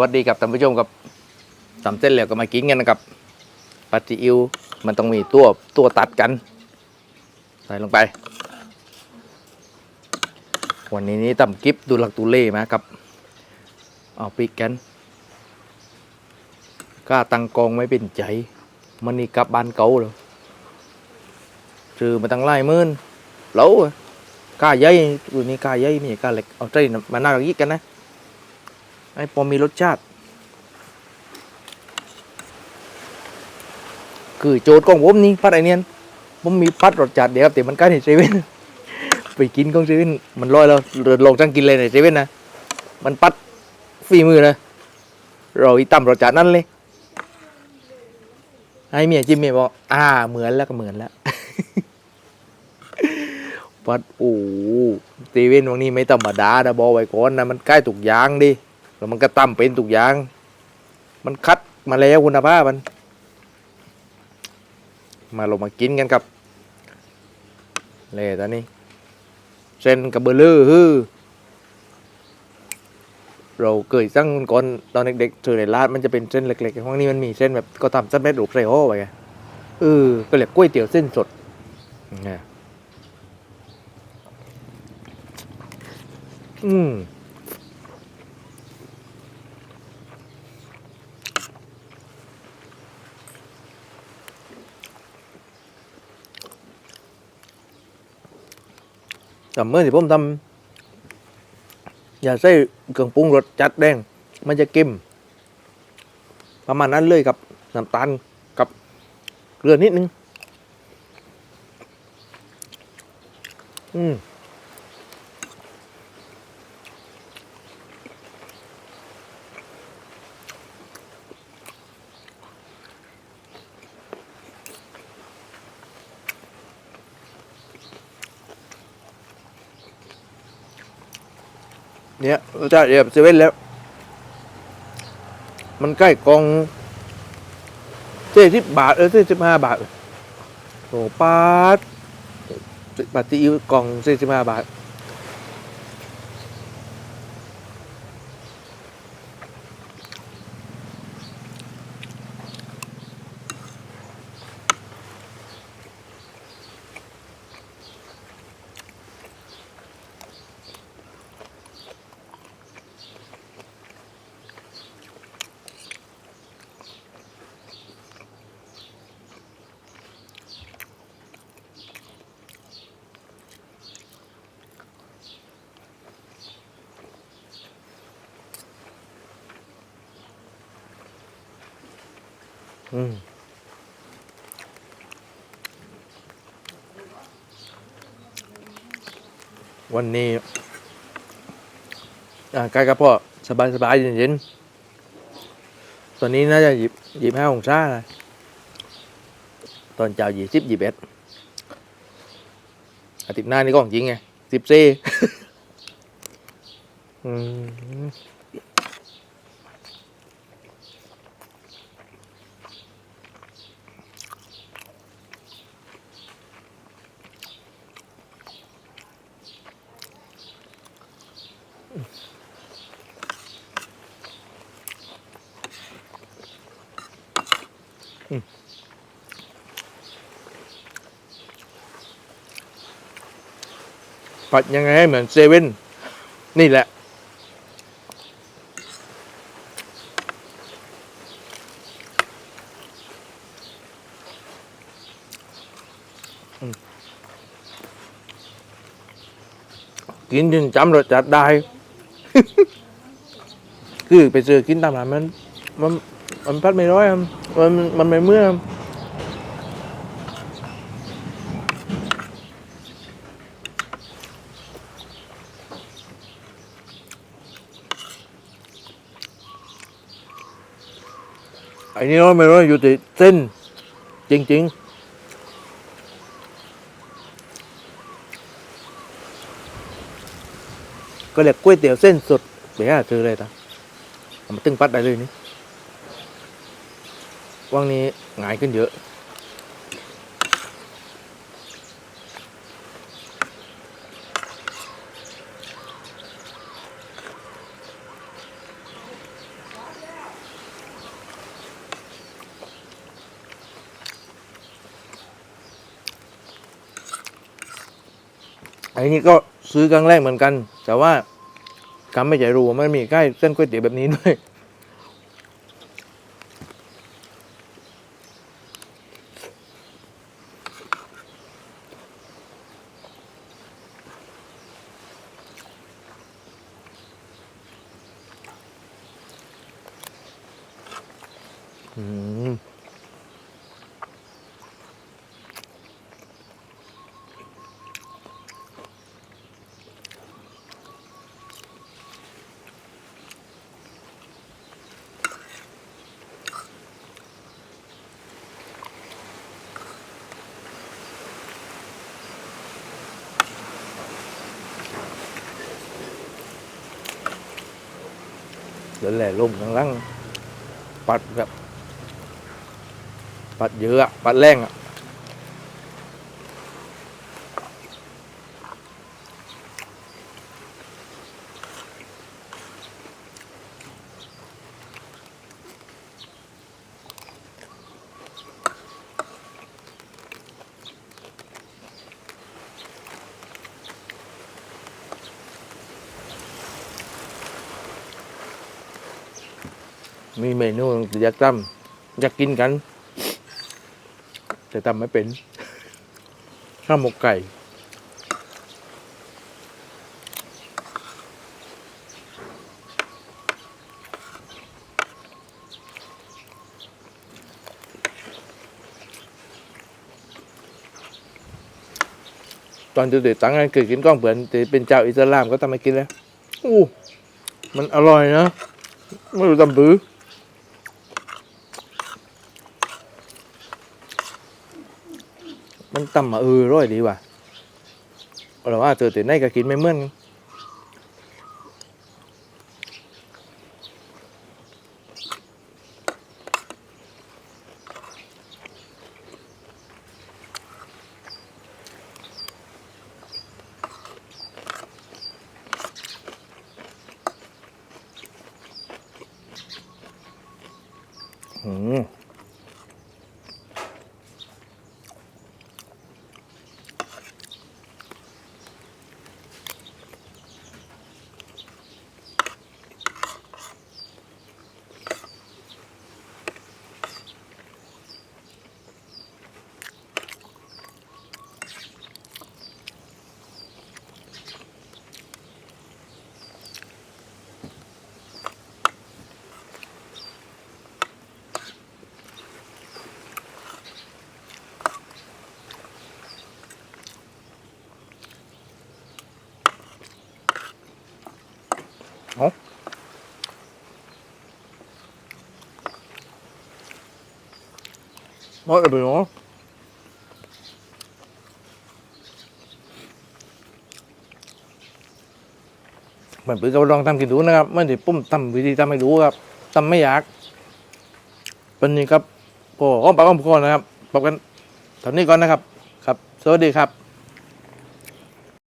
วัสดีครับท่านผู้ชมครับตำเส้นแล้วก็มากินกันนะครับปลาจิอิวมันต้องมีตัวตัวตัดกัน ใส่ลงไป วันนี้นี่ตำกิฟดูหลักตูเล่มาครับเอาปีกกันกล้าตังกองไม่เป็นใจ มันนี่กลับบ้านเก่าเลยซื้อมาตั้งไล่มื่นเหลากล้าใหญ่ตัวนี้กล้าใหญ่ไม่กล้าเล็กเอาใจมาหน้ากันยิกกันนะ ไอ้พอมีรสชาติ คือโจทย์ของผมนี่พัดไอเนียนผมมีพัดรสชาติเดียวครับแต่มันใกล้ในเซเว่นไปกินของเซเว่นมันลอยแล้วเดินลงจังกินเลยในเซเว่นนะมันปัดฝีมือนะเราอีต่ำรสชาตินั่นเลยให้เมียจิ้มเมียบอกอ่าเหมือนแล้วก็เหมือนแล้วปัดโอ้เซเว่นวันนี้ไม่ธรรมดานะบอกไว้ก่อนนะมันใกล้ถูกยางดิ แล้วมันก็ตั้มเป็นทุกอย่าง มันคัดมาแล้วคุณภาพมัน มาลงมากินกันครับเลยตอนนี้ เส้นกับเบอร์เลอร์ฮือเราเคยสั่งก่อนตอนเด็กๆเจอในร้านมันจะเป็นเส้นเล็กๆห้องนี้มันมีเส้นแบบก็ทำเส้นเม็ดรูปใส่ห่อไปไงเออก็เรียกก๋วยเตี๋ยวเส้นสดนะอืม แต่เมื่อที่ผมทำอย่าใส่เครื่องปรุงรสจัดแดง มันจะเค็มประมาณนั้นเลยกับน้ำตาลกับเกลือนิดนึง อืม เนี่ยรสชาติเดียวกับเซเว่นแล้ว มันใกล้กองเจ็ดสิบบาท เออเจ็ดสิบห้าบาทโอ้ปาดปาตีอิวกล่องเจ็ดสิบห้าบาท อืมวันนี้อ่าใกล้กับพ่อสบายสบายๆเย็นๆตอนนี้น่าจะหยิบหยิบห้าองศานะตอนเช้าหยิบสิบหยิบเอ็ดอาทิตย์หน้านี่ก็ของจริงไงสิบสี่อืม ผัดยังไงให้เหมือนเซเว่นนี่แหละ กินจนจำรสจัดได้ คือไปเจอกินตามร้านมัน มันมันพัดไม่ร้อยอะ มันมันไม่เมื่ออะไอ้นี่ร้อยไม่รู้อยู่ที่เส้น จริง ๆก็เรียกก๋วยเตี๋ยวเส้นสดไปหาซื้อเลยตาเอามาตึ้งปัดได้เลยนี่ ว่างนี้หงายขึ้นเยอะ ไอ้นี่ก็ซื้อครั้งแรกเหมือนกัน แต่ว่ากำไม่ใหญ่รูไม่มีใกล้เส้นก๋วยเตี๋ยวแบบนี้ด้วย อืมแล้วแหล่ลมข้างล่าง ปัดเยอะปัดแรงอะมีเมนูอยากทำอยากกินกัน แต่ทำไม่เป็น ข้าวหมกไก่ ตอนเด็กๆตั้งงานเกิดกินกล้องเผือนแต่เป็นเจ้าอิสลามก็ทำให้กินแล้วอู้มันอร่อยนะ ไม่รู้ตำบื้อ มันต่ำมาเออร่อยดีว่ะเราว่าเจอแต่ในก็กินไม่เหมือน nói là bình nó mình bữa câu lon tăm กินดูนะครับไม่ได้ปุ้มตำวิธีตำให้ดูครับตำไม่อยากเป็นนี้ครับพอก็ปากก็พอนะครับพบกันตอนนี้ก่อนนะครับ ครับ สวัสดีครับ